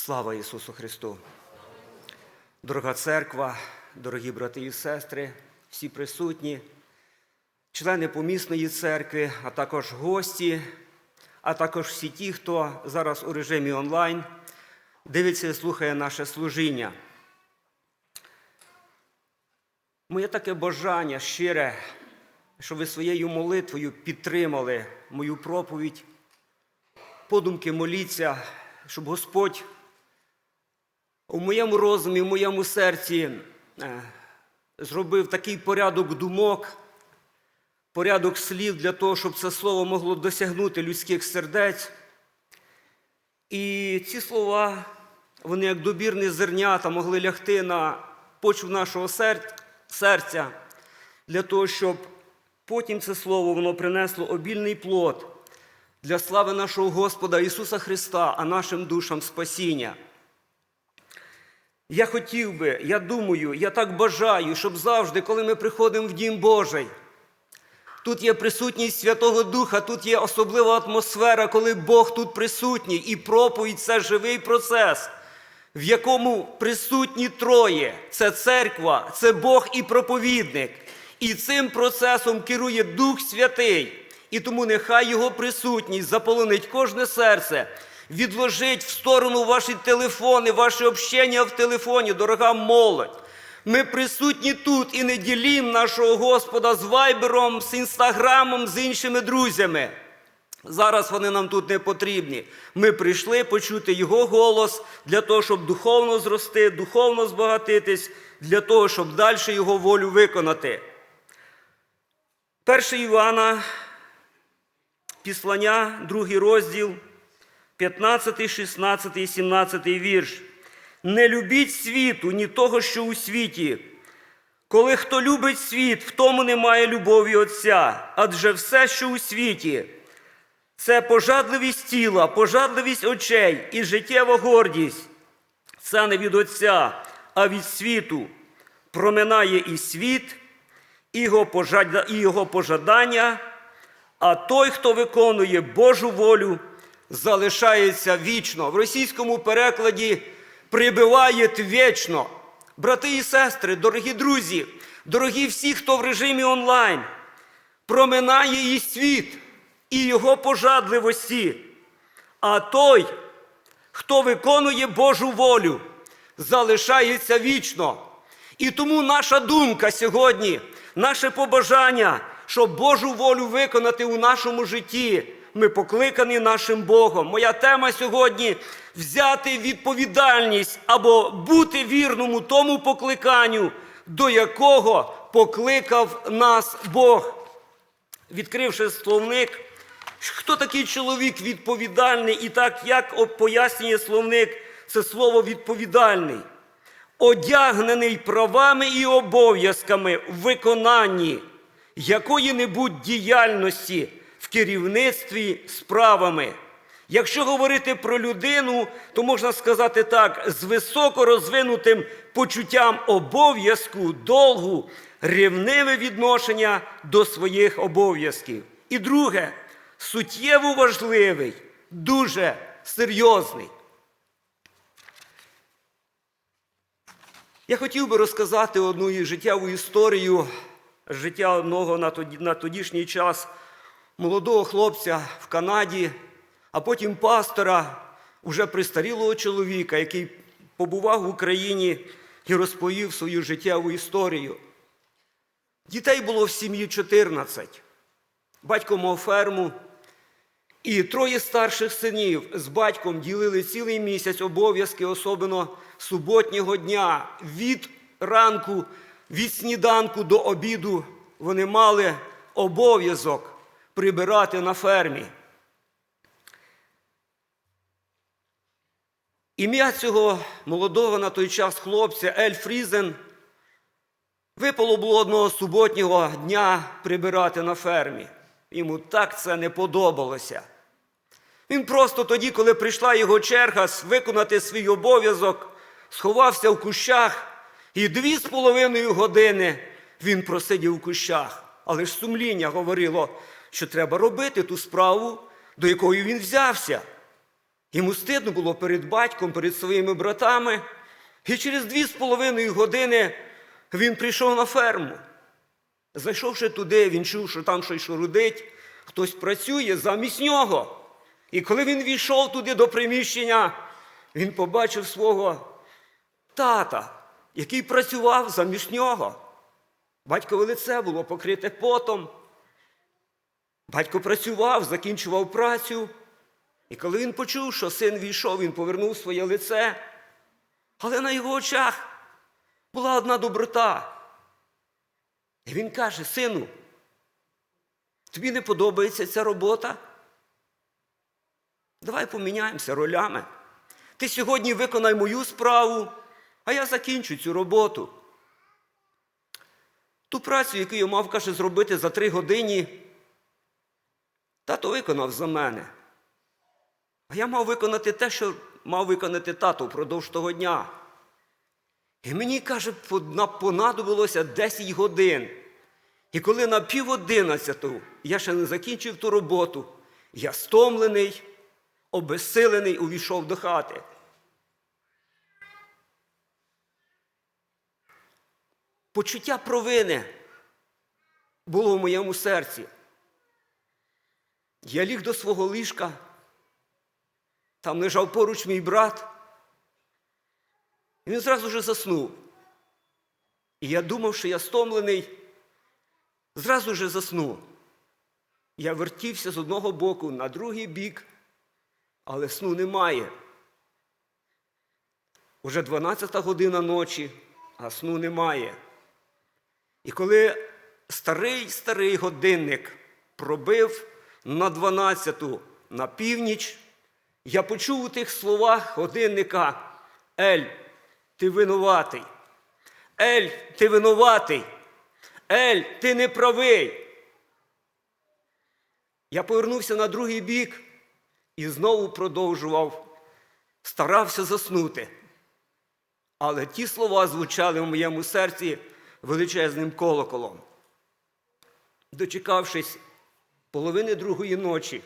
Слава Ісусу Христу! Дорога церква, дорогі брати і сестри, всі присутні, члени помісної церкви, а також гості, а також всі ті, хто зараз у режимі онлайн дивиться і слухає наше служіння. Моє таке бажання щире, щоб ви своєю молитвою підтримали мою проповідь, подумки моліться, щоб Господь у моєму розумі, в моєму серці е, зробив такий порядок думок, порядок слів для того, щоб це слово могло досягнути людських сердець. І ці слова, вони як добірні зернята могли лягти на почву нашого сер- серця, для того, щоб потім це слово воно принесло обільний плод для слави нашого Господа Ісуса Христа, а нашим душам спасіння. Я хотів би, я думаю, я так бажаю, щоб завжди, коли ми приходимо в Дім Божий, тут є присутність Святого Духа, тут є особлива атмосфера, коли Бог тут присутній, і проповідь це живий процес, в якому присутні троє: це церква, це Бог і проповідник. І цим процесом керує Дух Святий. І тому нехай Його присутність заполонить кожне серце, відложить в сторону ваші телефони, ваше общення в телефоні, дорога молодь. Ми присутні тут і не ділім нашого Господа з Вайбером, з Інстаграмом, з іншими друзями. Зараз вони нам тут не потрібні. Ми прийшли почути Його голос для того, щоб духовно зрости, духовно збагатитись, для того, щоб далі Його волю виконати. 1 Івана, післання, другий розділ, 15, 16 і 17 вірш. Не любіть світу, ні того, що у світі. Коли хто любить світ, в тому немає любові Отця, адже все, що у світі, це пожадливість тіла, пожадливість очей і життєва гордість. Це не від Отця, а від світу. Проминає і світ, і його пожадання, а той, хто виконує Божу волю, залишається вічно. В російському перекладі прибиває вічно. Брати і сестри, дорогі друзі, дорогі всі, хто в режимі онлайн, проминає і світ, і його пожадливості. А той, хто виконує Божу волю, залишається вічно. І тому наша думка сьогодні, наше побажання, щоб Божу волю виконати у нашому житті, ми покликані нашим Богом. Моя тема сьогодні взяти відповідальність або бути вірному тому покликанню, до якого покликав нас Бог. Відкривши словник, хто такий чоловік відповідальний, і так як пояснює словник, це слово відповідальний одягнений правами і обов'язками в виконанні якої-небудь діяльності керівництві справами. Якщо говорити про людину, то можна сказати так: з високо розвинутим почуттям обов'язку, долгу, рівневе відношення до своїх обов'язків. І друге, суттєво важливий, дуже серйозний. Я хотів би розказати одну життєву історію життя одного на, на тодішній час молодого хлопця в Канаді, а потім пастора, уже пристарілого чоловіка, який побував в Україні і розповів свою життєву історію. Дітей було в сім'ї 14. Батько мав ферму, і троє старших синів з батьком ділили цілий місяць обов'язки, особливо суботнього дня. Від ранку, від сніданку до обіду вони мали обов'язок прибирати на фермі. Ім'я цього молодого на той час хлопця Ель Фрізен випало було одного суботнього дня прибирати на фермі. Йому так це не подобалося. Він просто тоді, коли прийшла його черга виконати свій обов'язок, сховався в кущах, і дві з половиною години він просидів у кущах. Але ж сумління говорило, що треба робити ту справу, до якої він взявся. Йому стидно було перед батьком, перед своїми братами. І через дві з половиною години він прийшов на ферму. Зайшовши туди, він чув, що там щось шурудить, хтось працює замість нього. І коли він війшов туди до приміщення, він побачив свого тата, який працював замість нього. Батькове лице було покрите потом. Батько працював, закінчував працю. І коли він почув, що син війшов, він повернув своє лице. Але на його очах була одна доброта. І він каже: сину, тобі не подобається ця робота? Давай поміняємося ролями. Ти сьогодні виконай мою справу, а я закінчу цю роботу. Ту працю, яку я мав, каже, зробити за три години, тато виконав за мене. А я мав виконати те, що мав виконати тато впродовж того дня. І мені, каже, понадобилося 10 годин. І коли на пів одинадцяту я ще не закінчив ту роботу, я стомлений, обезсилений увійшов до хати. Почуття провини було в моєму серці. Я ліг до свого ліжка, там лежав поруч мій брат. І він зразу ж заснув. І я думав, що я стомлений, зразу ж заснув. Я вертівся з одного боку на другий бік, але сну немає. Уже 12 година ночі, а сну немає. І коли старий старий годинник пробив на 12-ту на північ, я почув у тих словах годинника Ель, ти винуватий. Ель, ти винуватий. Ель, ти не правий. Я повернувся на другий бік і знову продовжував, старався заснути. Але ті слова звучали в моєму серці величезним колоколом. Дочекавшись половини другої ночі,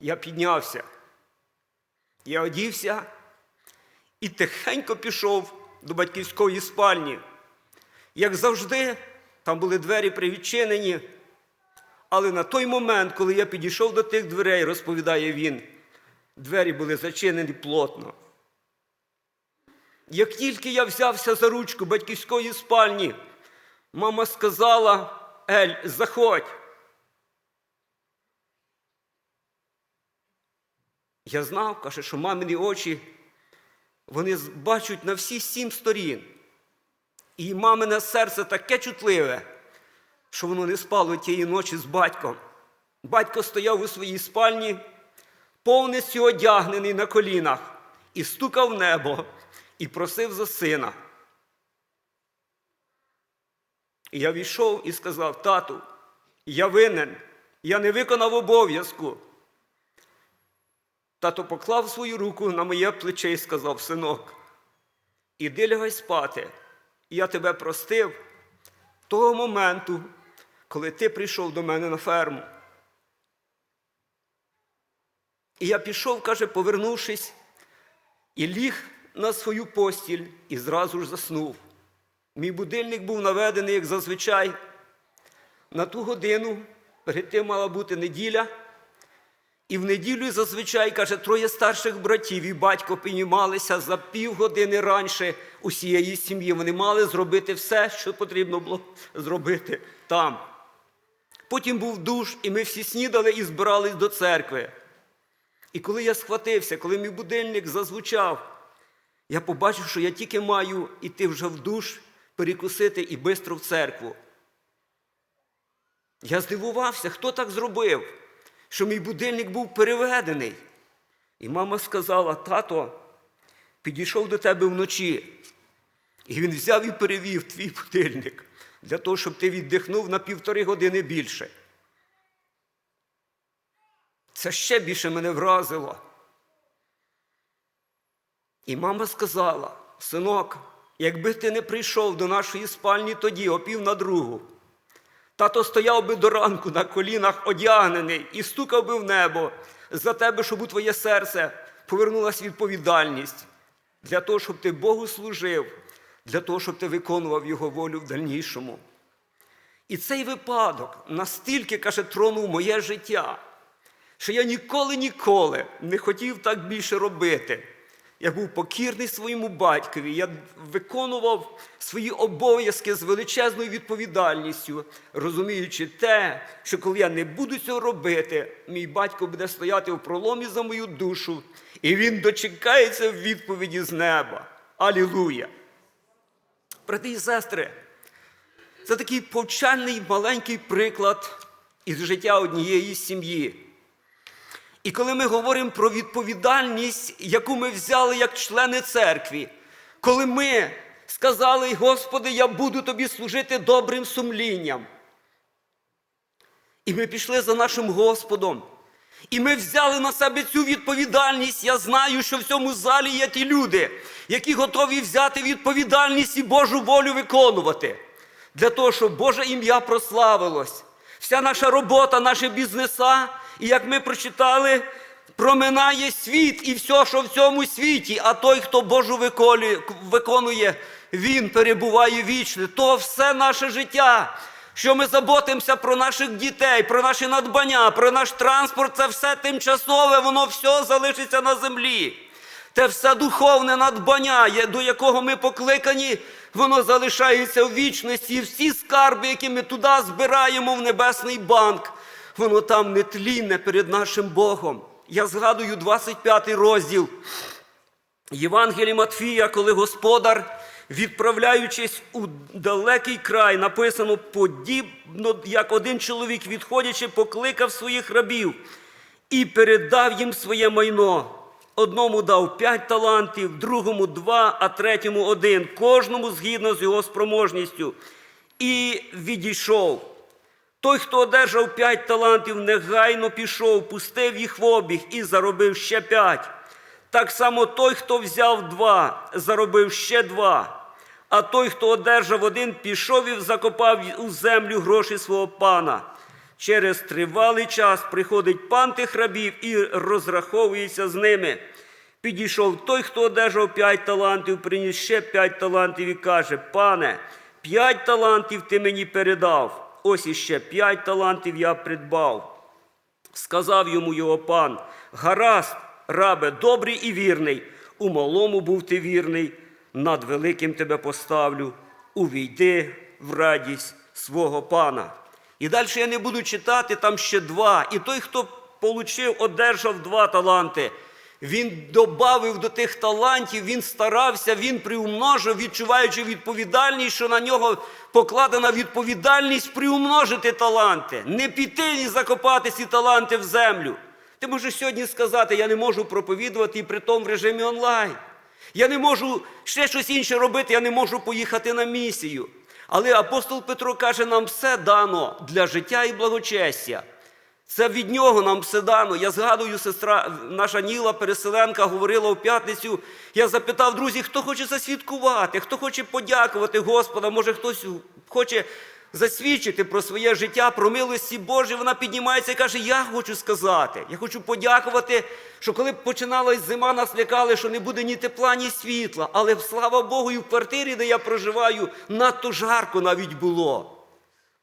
я піднявся. Я одівся і тихенько пішов до батьківської спальні. Як завжди, там були двері привідчинені. Але на той момент, коли я підійшов до тих дверей, розповідає він, двері були зачинені плотно. Як тільки я взявся за ручку батьківської спальні, мама сказала: Ель, заходь. Я знав, каже, що мамині очі вони бачать на всі сім сторін. І мамине серце таке чутливе, що воно не спало тієї ночі з батьком. Батько стояв у своїй спальні, повністю одягнений на колінах, і стукав в небо, і просив за сина. І я війшов і сказав: тату, я винен, я не виконав обов'язку. Тато поклав свою руку на моє плече і сказав: синок, іди лягай спати. Я тебе простив того моменту, коли ти прийшов до мене на ферму. І я пішов, каже, повернувшись, і ліг на свою постіль і зразу ж заснув. Мій будильник був наведений, як зазвичай, на ту годину, перед тим мала бути неділя. І в неділю зазвичай, каже, троє старших братів і батько піднімалися за півгодини раніше усієї сім'ї. Вони мали зробити все, що потрібно було зробити там. Потім був душ, і ми всі снідали і збирались до церкви. І коли я схватився, коли мій будильник зазвучав, я побачив, що я тільки маю іти вже в душ, перекусити і бистро в церкву. Я здивувався, хто так зробив, що мій будильник був переведений. І мама сказала: тато, підійшов до тебе вночі. І він взяв і перевів твій будильник для того, щоб ти віддихнув на півтори години більше. Це ще більше мене вразило. І мама сказала: синок, якби ти не прийшов до нашої спальні тоді, о пів на другу, тато стояв би до ранку на колінах одягнений і стукав би в небо за тебе, щоб у твоє серце повернулася відповідальність для того, щоб ти Богу служив, для того, щоб ти виконував Його волю в дальнішому. І цей випадок настільки, каже, тронув моє життя, що я ніколи ніколи не хотів так більше робити. Я був покірний своєму батькові, я виконував свої обов'язки з величезною відповідальністю, розуміючи те, що коли я не буду цього робити, мій батько буде стояти в проломі за мою душу, і він дочекається відповіді з неба. Алілуя! Брати і сестри, це такий повчальний маленький приклад із життя однієї сім'ї. І коли ми говоримо про відповідальність, яку ми взяли як члени церкви, коли ми сказали, Господи, я буду тобі служити добрим сумлінням. І ми пішли за нашим Господом. І ми взяли на себе цю відповідальність. Я знаю, що в цьому залі є ті люди, які готові взяти відповідальність і Божу волю виконувати. Для того, щоб Боже ім'я прославилось. Вся наша робота, наші бізнеса, і як ми прочитали, проминає світ і все, що в цьому світі, а той, хто Божу виконує, він перебуває вічно. То все наше життя. Що ми заботимося про наших дітей, про наші надбання, про наш транспорт, це все тимчасове, воно все залишиться на землі. Те все духовне надбання, до якого ми покликані, воно залишається в вічності. І всі скарби, які ми туди збираємо в небесний банк, воно там не тлінне перед нашим Богом. Я згадую 25 розділ Євангелії Матфія, коли господар, відправляючись у далекий край, написано подібно, як один чоловік, відходячи, покликав своїх рабів і передав їм своє майно. Одному дав п'ять талантів, другому два, а третьому один, кожному згідно з його спроможністю. І відійшов. Той, хто одержав п'ять талантів, негайно пішов, пустив їх в обіг і заробив ще п'ять. Так само той, хто взяв два, заробив ще два. А той, хто одержав один, пішов і закопав у землю гроші свого пана. Через тривалий час приходить пан тих рабів і розраховується з ними. Підійшов той, хто одержав п'ять талантів, приніс ще п'ять талантів і каже: Пане, п'ять талантів ти мені передав. Ось іще п'ять талантів я придбав. Сказав йому його пан: Гаразд, рабе, добрий і вірний. У малому був ти вірний, над великим тебе поставлю. Увійди в радість свого пана. І далі я не буду читати, там ще два. І той, хто получив, одержав два таланти. Він додав до тих талантів, він старався, він приумножив, відчуваючи відповідальність, що на нього покладена відповідальність приумножити таланти, не піти і закопати ці таланти в землю. Ти можеш сьогодні сказати, я не можу проповідувати і при тому в режимі онлайн. Я не можу ще щось інше робити, я не можу поїхати на місію. Але апостол Петро каже, нам все дано для життя і благочестя. Це від нього нам все дано. Я згадую, сестра наша Ніла Переселенка говорила в п'ятницю. Я запитав, друзі, хто хоче засвідкувати, хто хоче подякувати Господа, може хтось хоче засвідчити про своє життя, про милості Божі. Вона піднімається і каже: Я хочу сказати, я хочу подякувати, що коли починалась зима, нас лякали, що не буде ні тепла, ні світла. Але слава Богу, і в квартирі, де я проживаю, надто жарко навіть було.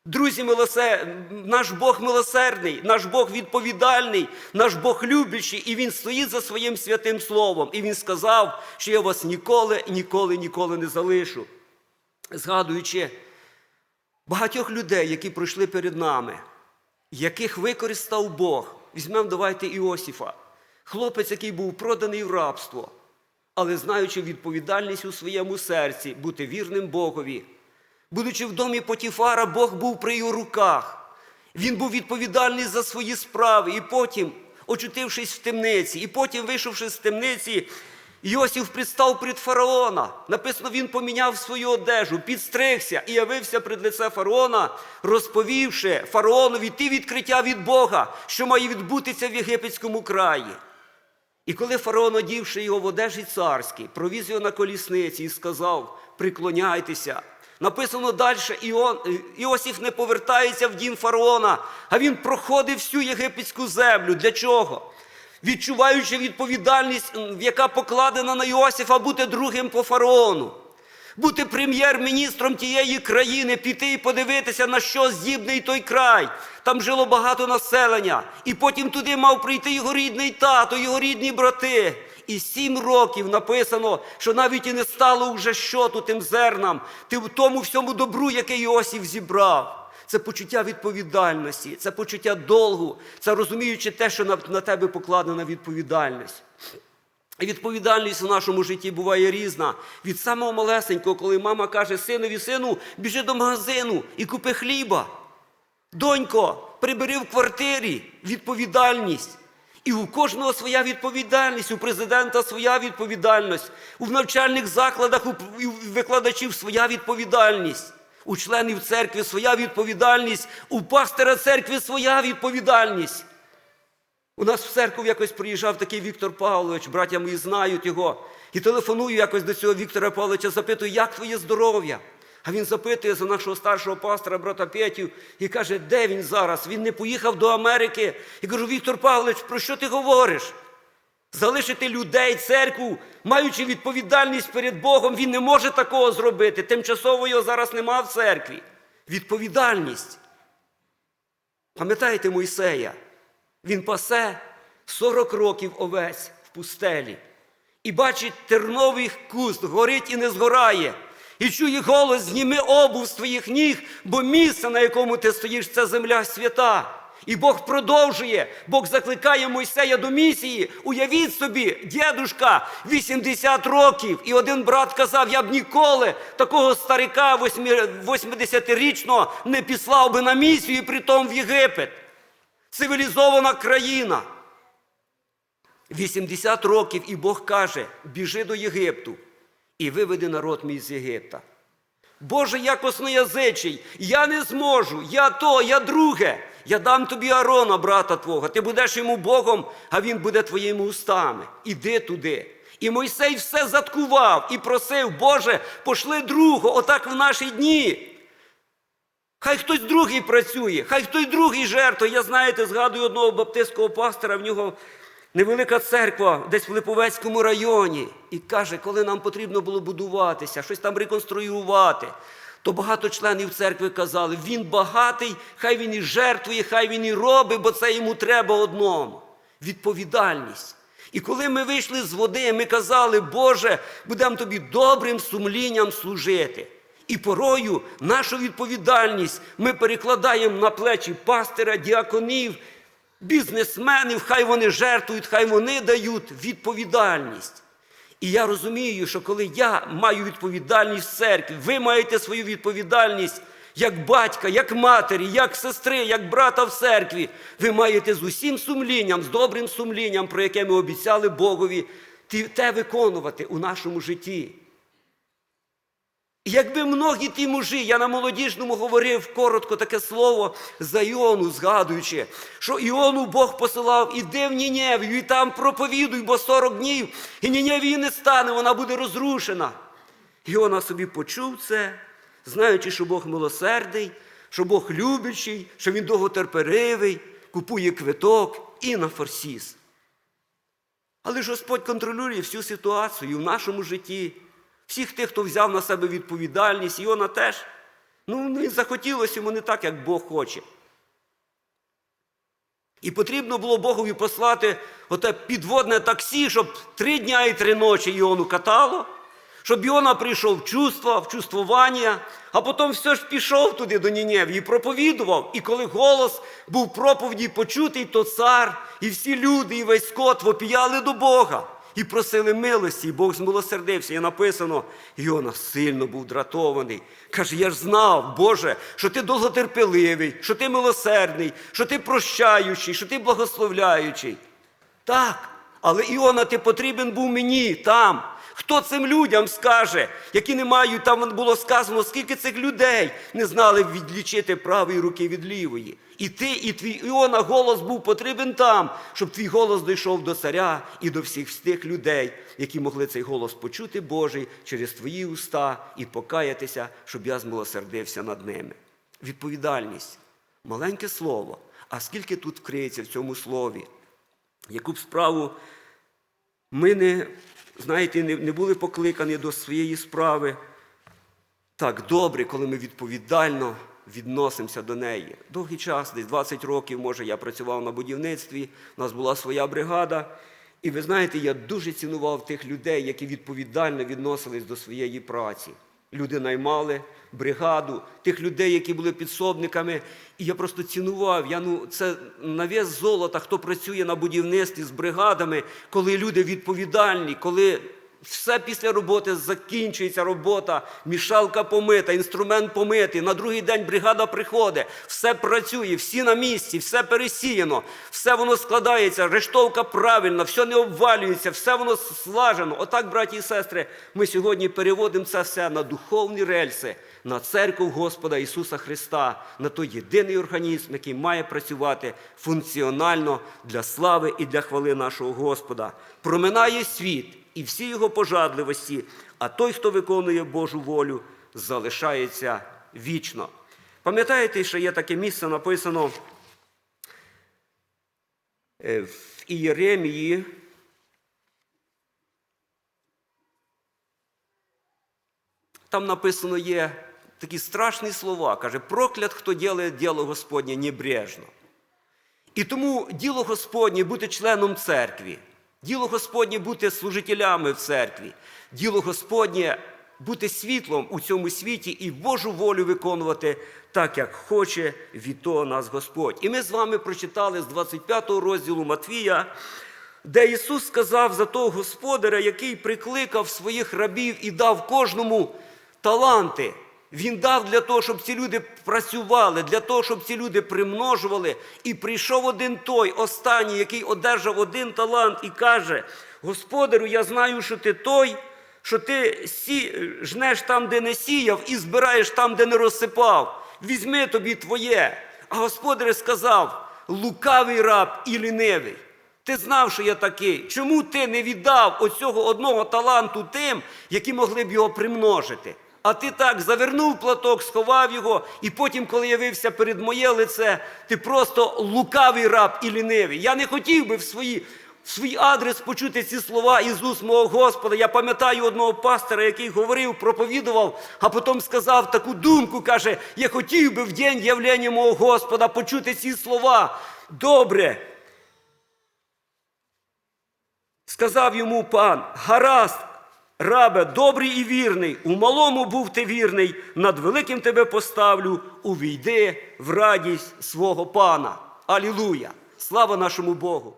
Друзі, милосер... наш Бог милосердний, наш Бог відповідальний, наш Бог любящий, і Він стоїть за своїм святим словом. І Він сказав, що я вас ніколи, ніколи, ніколи не залишу. Згадуючи багатьох людей, які пройшли перед нами, яких використав Бог. Візьмемо, давайте Іосифа, хлопець, який був проданий в рабство, але знаючи відповідальність у своєму серці, бути вірним Богові. Будучи в домі Потіфара, Бог був при його руках. Він був відповідальний за свої справи. І потім, очутившись в темниці, і потім, вийшовши з темниці, Йосиф представ перед фараона. Написано, він поміняв свою одежу, підстригся і явився пред лице фараона, розповівши фараонові ті відкриття від Бога, що має відбутися в єгипетському краї. І коли фараон, одівши його в одежі царській, провіз його на колісниці і сказав: приклоняйтеся. Написано далі, Іон, Іосиф не повертається в дім фараона, а він проходив всю єгипетську землю. Для чого? відчуваючи відповідальність, яка покладена на Йосифа бути другим по фараону, бути прем'єр-міністром тієї країни, піти і подивитися, на що здібний той край. Там жило багато населення. І потім туди мав прийти його рідний тато, його рідні брати. І сім років написано, що навіть і не стало вже щоту тим зернам, тим тому всьому добру, яке Йосиф зібрав. Це почуття відповідальності, це почуття долгу, це розуміючи те, що на, на тебе покладена відповідальність. І відповідальність в нашому житті буває різна. Від самого малесенького, коли мама каже синові, сину, біжи до магазину і купи хліба. Донько, прибери в квартирі відповідальність. І у кожного своя відповідальність, у президента своя відповідальність, у навчальних закладах у викладачів своя відповідальність, у членів церкви своя відповідальність, у пастора церкви своя відповідальність. У нас в церкву якось приїжджав такий Віктор Павлович, браття мої знають його. І телефоную якось до цього Віктора Павловича, запитую, як твоє здоров'я? А він запитує за нашого старшого пастора, брата Петю, і каже, де він зараз? Він не поїхав до Америки. І кажу, Віктор Павлович, про що ти говориш? Залишити людей, церкву, маючи відповідальність перед Богом, він не може такого зробити. Тимчасово його зараз нема в церкві. Відповідальність. Пам'ятаєте Мойсея? Він пасе 40 років овець в пустелі. І бачить терновий куст, горить і не згорає. І чує голос, зніми обув з твоїх ніг, бо місце, на якому ти стоїш, це земля свята. І Бог продовжує, Бог закликає Мойсея до місії. Уявіть собі, дідушка, 80 років, і один брат казав, я б ніколи такого старика 80-річного не післав би на місію, і притом в Єгипет. Цивілізована країна. 80 років, і Бог каже: біжи до Єгипту і виведи народ мій з Єгипта. Боже, я косноязичий, я не зможу, я то, я друге. Я дам тобі Арона, брата твого, ти будеш йому Богом, а він буде твоїми устами. Іди туди. І Мойсей все заткував і просив, Боже, пошли другого, отак в наші дні. Хай хтось другий працює, хай хтось другий жертвує. Я знаєте, згадую одного баптистського пастора, в нього невелика церква десь в Липовецькому районі. І каже, коли нам потрібно було будуватися, щось там реконструювати, то багато членів церкви казали, він багатий, хай він і жертвує, хай він і робить, бо це йому треба одному. Відповідальність. І коли ми вийшли з води, ми казали, Боже, будемо тобі добрим сумлінням служити. І порою нашу відповідальність ми перекладаємо на плечі пастира, діаконів, бізнесменів, хай вони жертвують, хай вони дають відповідальність. І я розумію, що коли я маю відповідальність в церкві, ви маєте свою відповідальність як батька, як матері, як сестри, як брата в церкві, ви маєте з усім сумлінням, з добрим сумлінням, про яке ми обіцяли Богові, те виконувати у нашому житті. Якби многі ті мужі, я на молодіжному говорив коротко таке слово за Іону, згадуючи, що Іону Бог посилав, іди в Ніневію, і там проповідуй, бо 40 днів, і Ніневії не стане, вона буде розрушена. Іона собі почув це, знаючи, що Бог милосердний, що Бог любячий, що Він довготерпеливий, купує квиток і на форсіс. Але ж Господь контролює всю ситуацію в нашому житті. Всіх тих, хто взяв на себе відповідальність, Іона теж. Ну, не захотілося йому не так, як Бог хоче. І потрібно було Богові послати оте підводне таксі, щоб три дня і три ночі Іону катало, щоб Іона прийшов в чувство, в чувствування, а потім все ж пішов туди до Нінєві і проповідував. І коли голос був проповіді почутий, то цар і всі люди, і весь скот вопіяли до Бога і просили милості, і Бог змилосердився. І написано, Йона сильно був дратований. Каже, я ж знав, Боже, що ти довготерпеливий, що ти милосердний, що ти прощаючий, що ти благословляючий. Так, але Іона, ти потрібен був мені там. Хто цим людям скаже, які не мають, там було сказано, скільки цих людей не знали відлічити правої руки від лівої. І ти, і твій Іона голос був потрібен там, щоб твій голос дійшов до царя і до всіх тих людей, які могли цей голос почути Божий через твої уста і покаятися, щоб я змилосердився над ними. Відповідальність маленьке слово. А скільки тут вкриється в цьому слові? яку б справу ми не, знаєте, не, були покликані до своєї справи, так добре, коли ми відповідально відносимося до неї. Довгий час, десь 20 років, може, я працював на будівництві, у нас була своя бригада. І ви знаєте, я дуже цінував тих людей, які відповідально відносились до своєї праці. Люди наймали бригаду, тих людей, які були підсобниками. І я просто цінував. Я, ну, це на вес золота, хто працює на будівництві з бригадами, коли люди відповідальні, коли все після роботи закінчується робота, мішалка помита, інструмент помитий. На другий день бригада приходить, все працює, всі на місці, все пересіяно, все воно складається, рештовка правильна, все не обвалюється, все воно слажено. Отак, браті і сестри, ми сьогодні переводимо це все на духовні рельси, на церкву Господа Ісуса Христа, на той єдиний організм, який має працювати функціонально для слави і для хвали нашого Господа. Проминає світ і всі його пожадливості, а той, хто виконує Божу волю, залишається вічно. Пам'ятаєте, що є таке місце написано е, в Ієремії. Там написано є такі страшні слова. Каже, проклят, хто ділає діло Господнє небрежно. І тому діло Господнє бути членом церкви, діло Господнє бути служителями в церкві, діло Господнє бути світлом у цьому світі і Божу волю виконувати так, як хоче від нас Господь. І ми з вами прочитали з 25 розділу Матвія, де Ісус сказав за того господаря, який прикликав своїх рабів і дав кожному таланти. Він дав для того, щоб ці люди працювали, для того, щоб ці люди примножували. І прийшов один той, останній, який одержав один талант, і каже: Господарю, я знаю, що ти той, що ти сі... жнеш там, де не сіяв, і збираєш там, де не розсипав. Візьми тобі твоє. А господар сказав: лукавий раб і лінивий. Ти знав, що я такий. Чому ти не віддав оцього одного таланту тим, які могли б його примножити? А ти так завернув платок, сховав його, і потім, коли явився перед моє лице, ти просто лукавий раб і лінивий. Я не хотів би в свої, в свій адрес почути ці слова із уст мого Господа. Я пам'ятаю одного пастора, який говорив, проповідував, а потім сказав таку думку, каже: Я хотів би в день явлення мого Господа почути ці слова. Добре. Сказав йому пан, гаразд, рабе, добрий і вірний, у малому був ти вірний, над великим тебе поставлю, увійди в радість свого пана. Алілуя! Слава нашому Богу!